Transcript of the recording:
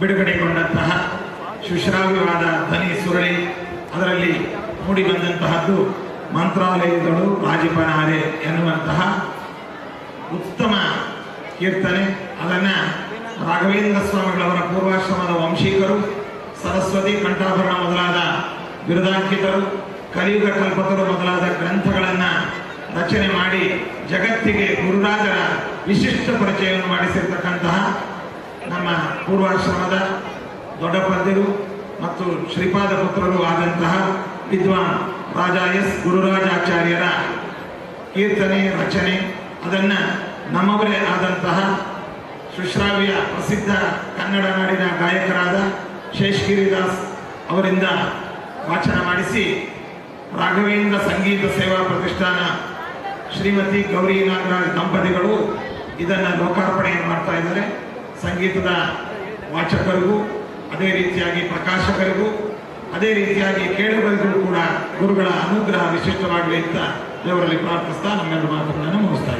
ಬಿಡುಗಡೆಗೊಂಡಂತಹ ಶುಶ್ರಾವ್ಯವಾದ ಧ್ವನಿ ಸುರಳಿ, ಅದರಲ್ಲಿ ಮೂಡಿ ಬಂದಂತಹದ್ದು ಮಂತ್ರಾಲಯದಳು ರಾಜಪನಾರೆ ಎನ್ನುವಂತಹ ಉತ್ತಮ ಕೀರ್ತನೆ. ಅದನ್ನ ರಾಘವೇಂದ್ರ ಸ್ವಾಮಿಗಳವರ ಪೂರ್ವಾಶ್ರಮದ ವಂಶೀಕರು, ಸರಸ್ವತಿ ಕಂಠಾಭರಣ ಮೊದಲಾದ ಬಿರುದಾಂಕಿತರು, ಕಲಿಯುಗ ಕಲ್ಪಕರು ಮೊದಲಾದ ಗ್ರಂಥಗಳನ್ನು ರಚನೆ ಮಾಡಿ ಜಗತ್ತಿಗೆ ಗುರುರಾಜರ ವಿಶಿಷ್ಟ ಪರಿಚಯವನ್ನು ಮಾಡಿಸಿರ್ತಕ್ಕಂತಹ ನಮ್ಮ ಪೂರ್ವಾಶ್ರಮದ ದೊಡ್ಡ ಪಂದ್ಯರು ಮತ್ತು ಶ್ರೀಪಾದ ಪುತ್ರರು ಆದಂತಹ ವಿದ್ವಾನ್ ರಾಜ ಎಸ್. ಗುರುರಾಜಾಚಾರ್ಯರ ಕೀರ್ತನೆ, ರಚನೆ, ಅದನ್ನ ನಮ್ಮವರೇ ಆದಂತಹ ಸುಶ್ರಾವ್ಯ ಪ್ರಸಿದ್ಧ ಕನ್ನಡ ನಾಡಿನ ಗಾಯಕರಾದ ಶೇಷಗಿರಿದಾಸ್ ಅವರಿಂದ ವಾಚನ ಮಾಡಿಸಿ ರಾಘವೇಂದ್ರ ಸಂಗೀತ ಸೇವಾ ಪ್ರತಿಷ್ಠಾನ ಶ್ರೀಮತಿ ಗೌರಿ ನಾಗರಾಜ್ ದಂಪತಿಗಳು ಇದನ್ನು ಲೋಕಾರ್ಪಣೆಯನ್ನು ಮಾಡ್ತಾ ಇದ್ದಾರೆ. ಸಂಗೀತದ ವಾಚಕರಿಗೂ, ಅದೇ ರೀತಿಯಾಗಿ ಪ್ರಕಾಶಕರಿಗೂ, ಅದೇ ರೀತಿಯಾಗಿ ಕೇಳುಗರಿಗೂ ಕೂಡ ಗುರುಗಳ ಅನುಗ್ರಹ ವಿಶಿಷ್ಟವಾಗಲಿ ಅಂತ ದೇವರಲ್ಲಿ ಪ್ರಾರ್ಥಿಸ್ತಾ ನಮ್ಮೆಲ್ಲರ ಮಾತುಗಳನ್ನು ಮುಗಿಸ್ತಾ